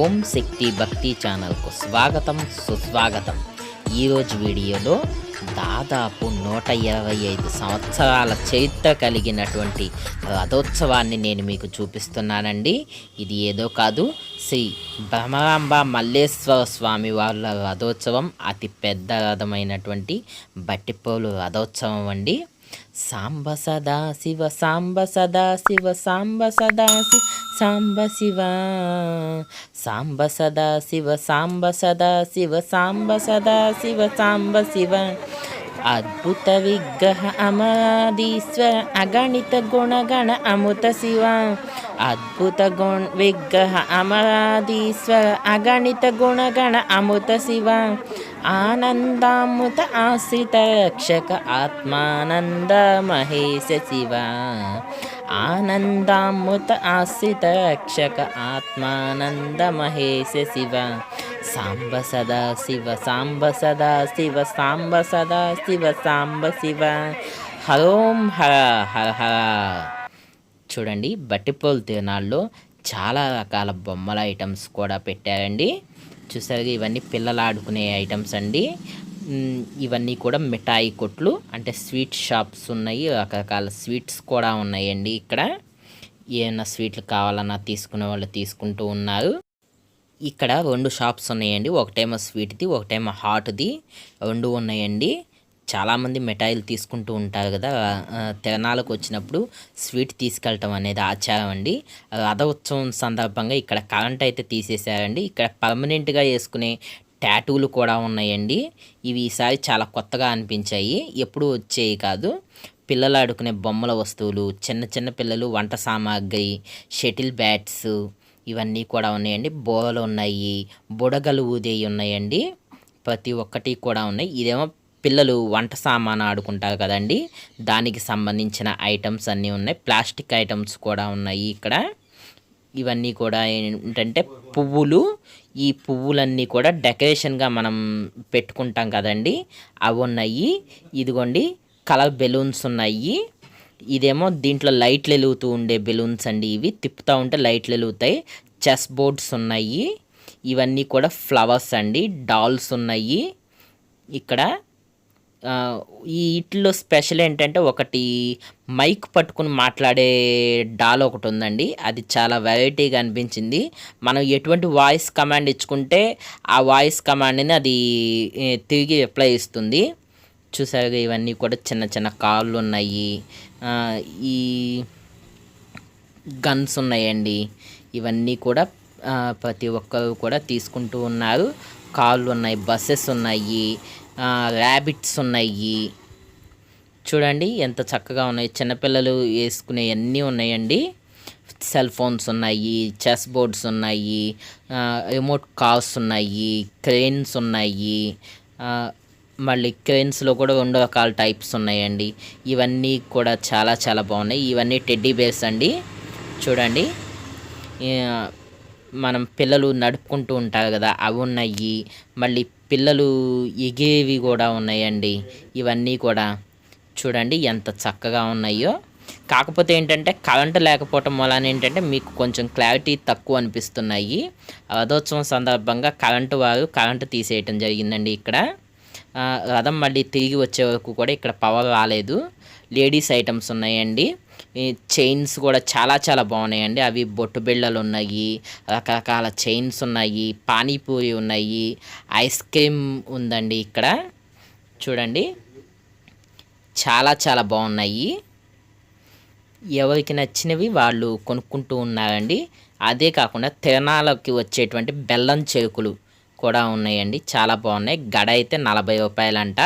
ఓం శక్తి భక్తి ఛానల్కు స్వాగతం సుస్వాగతం. ఈరోజు వీడియోలో దాదాపు నూట ఇరవై ఐదు సంవత్సరాల చరిత్ర కలిగినటువంటి రథోత్సవాన్ని నేను మీకు చూపిస్తున్నానండి. ఇది ఏదో కాదు శ్రీ భ్రమరాంబ మల్లేశ్వర స్వామి వాళ్ళ రథోత్సవం అతి పెద్ద రథమైనటువంటి బట్టిపోలు రథోత్సవం అండి. సాంబ సదా శివ సాంబ సదా శివ సాంబ సదా శివ సాంబ శివ సాంబ సదా శివ సాంబ సదా శివ సాంబ సదా శివ సాంబ శివ. అద్భుత విగ్రహ అమరాధీశ్వర అగణిత గుణగణ అమృత శివ. అద్భుత గుణ విగ్రహ అమరాధీశ్వర అగణిత గుణగణ అమృత శివ. ఆనందామృత ఆశ్రిత రక్షక ఆత్మానంద మహేశ శివ. ఆనందామృత ఆశ్రిత రక్షక ఆత్మానంద మహేశ శివ. సాంబ సదా శివ సాంబ సదా శివ సాంబ సదా శివ సాంబ శివ. హరోం హర హర హర. చూడండి బట్టిపోలు తిరునాళ్ళలో చాలా రకాల బొమ్మల ఐటమ్స్ కూడా పెట్టారండి. చూసారు ఇవన్నీ పిల్లలు ఆడుకునే ఐటమ్స్ అండి. ఇవన్నీ కూడా మిఠాయి కొట్లు అంటే స్వీట్ షాప్స్ ఉన్నాయి రకరకాల స్వీట్స్ కూడా ఉన్నాయండి ఇక్కడ. ఏమైనా స్వీట్లు కావాలన్నా తీసుకునే వాళ్ళు తీసుకుంటూ ఉన్నారు. ఇక్కడ రెండు షాప్స్ ఉన్నాయండి ఒకటేమో స్వీట్ది ఒకటేమో హాట్ది రెండు ఉన్నాయండి. చాలామంది మిఠాయిలు తీసుకుంటూ ఉంటారు కదా తిరణాలకు వచ్చినప్పుడు స్వీట్ తీసుకెళ్ళటం అనేది ఆచారం అండి. రథ ఉత్సవం సందర్భంగా ఇక్కడ కరెంట్ అయితే తీసేశారండి. ఇక్కడ పర్మనెంట్గా వేసుకునే ట్యాటూలు కూడా ఉన్నాయండి. ఇవి ఈసారి చాలా కొత్తగా అనిపించాయి. ఎప్పుడు వచ్చేవి కాదు. పిల్లలు ఆడుకునే బొమ్మల వస్తువులు చిన్న చిన్న పిల్లలు వంట సామాగ్రి షటిల్ బ్యాట్స్ ఇవన్నీ కూడా ఉన్నాయండి. బోలు ఉన్నాయి బుడగలు ఊదేవి ఉన్నాయండి. ప్రతి ఒక్కటి కూడా ఉన్నాయి. ఇదేమో పిల్లలు వంట సామాను ఆడుకుంటారు కదండి. దానికి సంబంధించిన ఐటమ్స్ అన్నీ ఉన్నాయి. ప్లాస్టిక్ ఐటమ్స్ కూడా ఉన్నాయి ఇక్కడ. ఇవన్నీ కూడా ఏంటంటే పువ్వులు ఈ పువ్వులన్నీ కూడా డెకరేషన్గా మనం పెట్టుకుంటాం కదండి. అవి ఉన్నాయి. ఇదిగోండి కలర్ బెలూన్స్ ఉన్నాయి. ఇదేమో దీంట్లో లైట్లు వెలుగుతూ ఉండే బెలూన్స్ అండి ఇవి. తిప్పుతూ ఉంటే లైట్లు వెలుగుతాయి. చెస్ బోర్డ్స్ ఉన్నాయి. ఇవన్నీ కూడా ఫ్లవర్స్ అండి. డాల్స్ ఉన్నాయి. ఇక్కడ ఈ వీటిలో స్పెషల్ ఏంటంటే ఒకటి మైక్ పట్టుకుని మాట్లాడే డాల్ ఒకటి ఉందండి. అది చాలా వెరైటీగా అనిపించింది. మనం ఎటువంటి వాయిస్ కమాండ్ ఇచ్చుకుంటే ఆ వాయిస్ కమాండ్ని అది తిరిగి రిప్లై ఇస్తుంది. చూసారుగా ఇవన్నీ కూడా చిన్న చిన్న కార్లు ఉన్నాయి. ఈ గన్స్ ఉన్నాయండి. ఇవన్నీ కూడా ప్రతి ఒక్కరు కూడా తీసుకుంటూ ఉన్నారు. కార్లు ఉన్నాయి బస్సెస్ ఉన్నాయి. ర్యాబిట్స్ ఉన్నాయి. చూడండి ఎంత చక్కగా ఉన్నాయి. చిన్నపిల్లలు వేసుకునే అన్నీ ఉన్నాయండి. సెల్ ఫోన్స్ ఉన్నాయి చెస్ బోర్డ్స్ ఉన్నాయి రిమోట్ కార్స్ ఉన్నాయి క్రెయిన్స్ ఉన్నాయి. మళ్ళీ క్రెయిన్స్లో కూడా రెండు రకాల టైప్స్ ఉన్నాయండి. ఇవన్నీ కూడా చాలా చాలా బాగున్నాయి. ఇవన్నీ టెడ్డీ బేర్స్ అండి. చూడండి. మనం పిల్లలు నడుపుకుంటూ ఉంటారు కదా అవి ఉన్నాయి. మళ్ళీ పిల్లలు ఎగేవి కూడా ఉన్నాయండి. ఇవన్నీ కూడా చూడండి ఎంత చక్కగా ఉన్నాయో. కాకపోతే ఏంటంటే కరెంటు లేకపోవటం వలన ఏంటంటే మీకు కొంచెం క్లారిటీ తక్కువ అనిపిస్తున్నాయి. రథోత్సవం సందర్భంగా కరెంటు వారు కరెంటు తీసేయటం జరిగిందండి ఇక్కడ. రథం మళ్ళీ తిరిగి వచ్చే వరకు కూడా ఇక్కడ పవర్ రాలేదు. లేడీస్ ఐటమ్స్ ఉన్నాయండి. చైన్స్ కూడా చాలా చాలా బాగున్నాయండి. అవి బొట్టు బిళ్ళలు ఉన్నాయి రకరకాల చైన్స్ ఉన్నాయి పానీపూరి ఉన్నాయి ఐస్ క్రీమ్ ఉందండి ఇక్కడ. చూడండి. చాలా చాలా బాగున్నాయి. ఎవరికి నచ్చినవి వాళ్ళు కొనుక్కుంటూ ఉన్నారండి. అదే కాకుండా తిరణాలకి వచ్చేటువంటి బెల్లం చెరుకులు కూడా ఉన్నాయండి. చాలా బాగున్నాయి. గడ అయితే నలభై రూపాయలంట.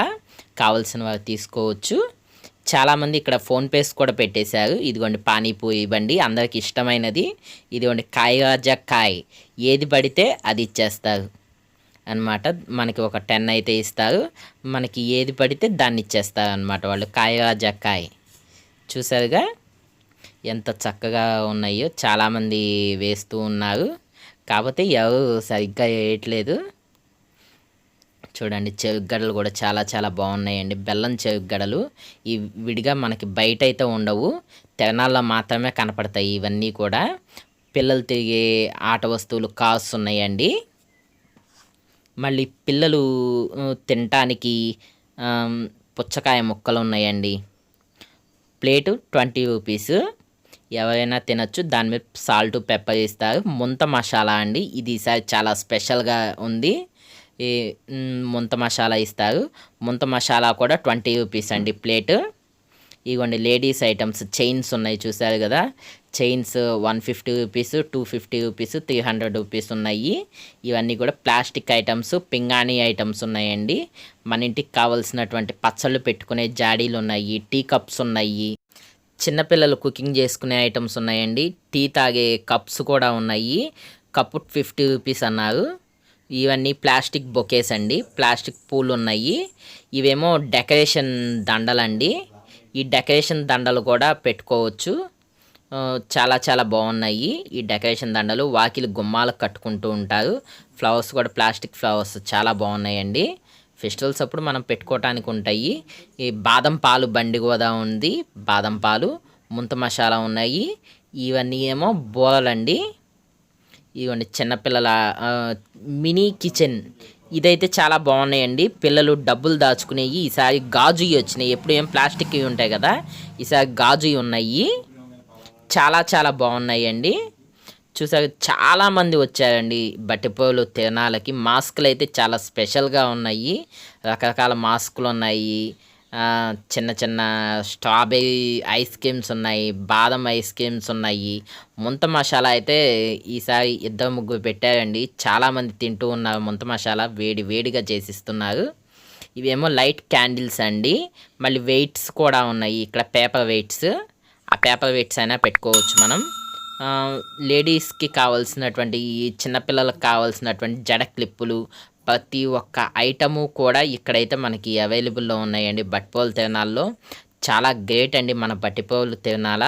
కావలసిన వారు తీసుకోవచ్చు. చాలామంది ఇక్కడ ఫోన్పేస్ కూడా పెట్టేశారు. ఇదిగోండి పానీపూరి బండి అందరికి ఇష్టమైనది. ఇదిగోండి కాయరాజా కాయ్. ఏది పడితే అది ఇచ్చేస్తారు. అన్నమాట. మనకి ఒక టెన్ అయితే ఇస్తారు. మనకి ఏది పడితే దాన్ని ఇచ్చేస్తారు అనమాట వాళ్ళు కాయరాజా కాయ్. చూసారుగా? ఎంత చక్కగా ఉన్నాయో చాలామంది వేస్తూ ఉన్నారు. కాకపోతే ఎవరు సరిగ్గా వేయట్లేదు. చూడండి చెరుగ్గడలు కూడా చాలా చాలా బాగున్నాయండి. బెల్లం చెరుగ్గడలు ఈ విడిగా మనకి బయట అయితే ఉండవు. తెనాల్లో మాత్రమే కనపడతాయి ఇవన్నీ కూడా. పిల్లలు తిరిగే ఆట వస్తువులు కాస్ ఉన్నాయండి. మళ్ళీ పిల్లలు తినటానికి పుచ్చకాయ ముక్కలు ఉన్నాయండి. Plate twenty rupees. ఎవరైనా తినొచ్చు. దాని మీద సాల్ట్ పెప్పర్ ఇస్తారు ముంత మసాలా అండి. ఇది ఈసారి చాలా స్పెషల్గా ఉంది. ఈ ముంత మసాలా ఇస్తారు ముంత మసాలా కూడా ట్వంటీ రూపీస్ అండి ప్లేట్. ఇవ్వండి లేడీస్ ఐటమ్స్ చైన్స్ ఉన్నాయి చూసారు కదా. Chains one fifty rupees two fifty rupees three hundred rupees ఉన్నాయి. ఇవన్నీ కూడా ప్లాస్టిక్ ఐటమ్స్ పింగాణి ఐటమ్స్ ఉన్నాయండి. మన ఇంటికి కావాల్సినటువంటి పచ్చళ్ళు పెట్టుకునే జాడీలు ఉన్నాయి టీ కప్స్ ఉన్నాయి చిన్నపిల్లలు కుకింగ్ చేసుకునే ఐటమ్స్ ఉన్నాయండి. టీ తాగే కప్స్ కూడా ఉన్నాయి. కప్పు ఫిఫ్టీ రూపీస్ అన్నారు. ఇవన్నీ ప్లాస్టిక్ బొకేస్ అండి. ప్లాస్టిక్ పూలు ఉన్నాయి. ఇవేమో డెకరేషన్ దండలండి. ఈ డెకరేషన్ దండలు కూడా పెట్టుకోవచ్చు. చాలా చాలా బాగున్నాయి. ఈ డెకరేషన్ దండలు వాకిలి గుమ్మాలకు కట్టుకుంటూ ఉంటారు. ఫ్లవర్స్ కూడా ప్లాస్టిక్ ఫ్లవర్స్ చాలా బాగున్నాయండి. ఫెస్టివల్స్ అప్పుడు మనం పెట్టుకోవటానికి ఉంటాయి. ఈ బాదం పాలు బండి గోదా ఉంది. బాదం పాలు ముంత మసాలా ఉన్నాయి. ఇవన్నీ ఏమో బోలలండి. ఇవ్వండి చిన్నపిల్లల మినీ కిచెన్. ఇదైతే చాలా బాగున్నాయండి. పిల్లలు డబ్బులు దాచుకునేవి ఈసారి గాజు వచ్చినాయి. ఎప్పుడు ఏం ప్లాస్టిక్ ఉంటాయి కదా ఈసారి గాజు ఉన్నాయి. చాలా చాలా బాగున్నాయండి. చూసారు చాలామంది వచ్చారండి. బట్టిపోలు తిరణాలకి మాస్కులు అయితే చాలా స్పెషల్గా ఉన్నాయి. రకరకాల మాస్కులు ఉన్నాయి చిన్న చిన్న స్ట్రాబెర్రీ ఐస్ క్రీమ్స్ ఉన్నాయి బాదం ఐస్ క్రీమ్స్ ఉన్నాయి. ముంత మసాలా అయితే ఈసారి ఇద్దరు ముగ్గురు పెట్టారండి. చాలామంది తింటూ ఉన్నారు ముంత మసాలా వేడి వేడిగా చేసిస్తున్నారు. ఇవేమో లైట్ క్యాండిల్స్ అండి. మళ్ళీ వెయిట్స్ కూడా ఉన్నాయి. ఇక్కడ పేపర్ వెయిట్స్. ఆ పేపర్ వెయిట్స్ అయినా పెట్టుకోవచ్చు మనం. లేడీస్కి కావాల్సినటువంటి ఈ చిన్నపిల్లలకు కావాల్సినటువంటి జడ క్లిప్పులు ప్రతి ఒక్క ఐటము కూడా ఇక్కడైతే మనకి అవైలబుల్లో ఉన్నాయండి. బట్టిపోలు తిరణాల్లో. చాలా గ్రేట్ అండి మన బట్టిపోలు తిరణాల.